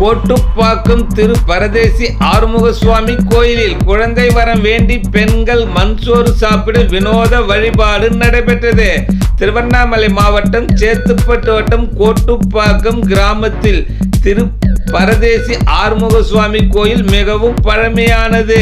கோட்டுப்பாக்கம் திரு பரதேசி ஆறுமுக சுவாமி கோயிலில் குழந்தை வரம் வேண்டி பெண்கள் மண்சோறு சாப்பிட வினோத வழிபாடு நடைபெற்றது. திருவண்ணாமலை மாவட்டம் சேத்துப்பட்டு வட்டம் கோட்டுப்பாக்கம் கிராமத்தில் திரு பரதேசி ஆறுமுக சுவாமி கோயில் மிகவும் பழமையானது.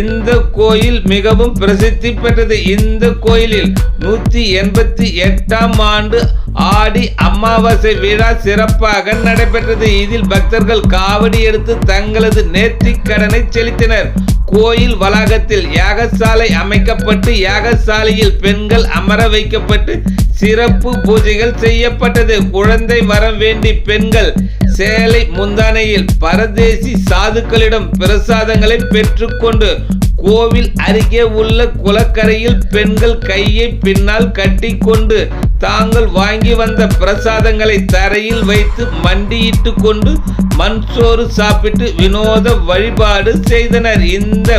இந்த கோயில் மிகவும் பிரசித்தி பெற்றது. இந்த கோயிலில் நூத்தி எண்பத்தி எட்டாம் ஆண்டு ஆடி அமாவாசை விழா சிறப்பாக நடைபெற்றது. இதில் பக்தர்கள் காவடி எடுத்து தங்களது நேர்த்திக் கடனை செலுத்தினர். கோயில் வளாகத்தில் யாகசாலை அமைக்கப்பட்டு யாகசாலையில் பெண்கள் அமர வைக்கப்பட்டு சிறப்பு பூஜைகள் செய்யப்பட்டது. குழந்தை வரம் வேண்டி பெண்கள் சேலை முந்தானையில் பரதேசி சாதுக்களிடம் பிரசாதங்களை பெற்றுக்கொண்டு கோவில் அருகே உள்ள குளக்கரையில் பெண்கள் கையை பின்னால் கட்டிக்கொண்டு தாங்கள் வாங்கி வந்த பிரசாதங்களை தரையில் வைத்து மண்டியிட்டு கொண்டு மண்சோறு சாப்பிட்டு வினோத வழிபாடு செய்தனர். இந்த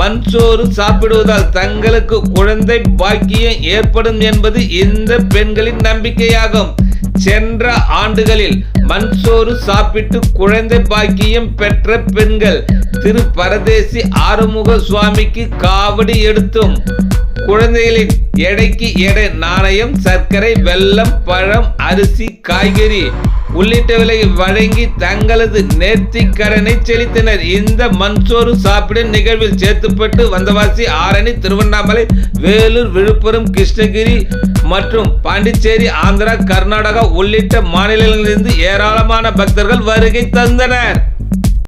மண்சோறு சாப்பிடுவதால் தங்களுக்கு குழந்தை பாக்கியம் ஏற்படும் என்பது இந்த பெண்களின் நம்பிக்கையாகும். சென்ற ஆண்டுகளில் மண்சோறு சாப்பிட்டு குழந்தை பாக்கியம் பெற்ற பெண்கள் திரு பரதேசி ஆறுமுக சுவாமிக்கு காவடி எடுத்தும். குழந்தைகளின் எடைக்கு எடை நாணயம் சர்க்கரை வெல்லம் பழம் அரிசி காய்கறி உள்ளிட்டவர்களை வழங்கி தங்களது நேர்த்திக்கடனை செலுத்தினர். இந்த மண்சோறு சாப்பிடும் நிகழ்வில் சேத்துப்பட்டு வந்தவாசி ஆரணி திருவண்ணாமலை வேலூர் விழுப்புரம் கிருஷ்ணகிரி மற்றும் பாண்டிச்சேரி ஆந்திரா கர்நாடகா உள்ளிட்ட மாநிலங்களிலிருந்து ஏராளமான பக்தர்கள் வருகை தந்தனர்.